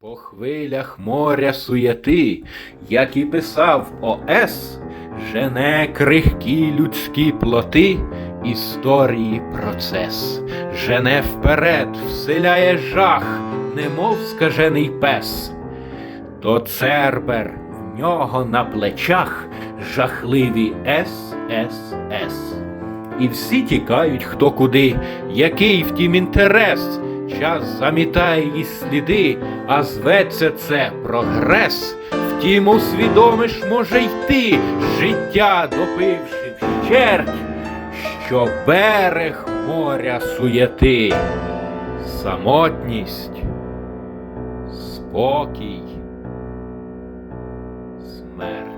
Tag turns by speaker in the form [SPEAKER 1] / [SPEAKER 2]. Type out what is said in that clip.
[SPEAKER 1] По хвилях моря суєти, як і писав ОС, жене крихкі людські плоти, історії процес, жене вперед, вселяє жах, немов скажений пес. То цербер в нього на плечах жахливі ССС. І всі тікають хто куди, який втім інтерес. Час замітає її сліди, а зветься це прогрес. Втім, усвідомиш може йти, життя допивши вщерть, що берег моря суєти, самотність, спокій, смерть.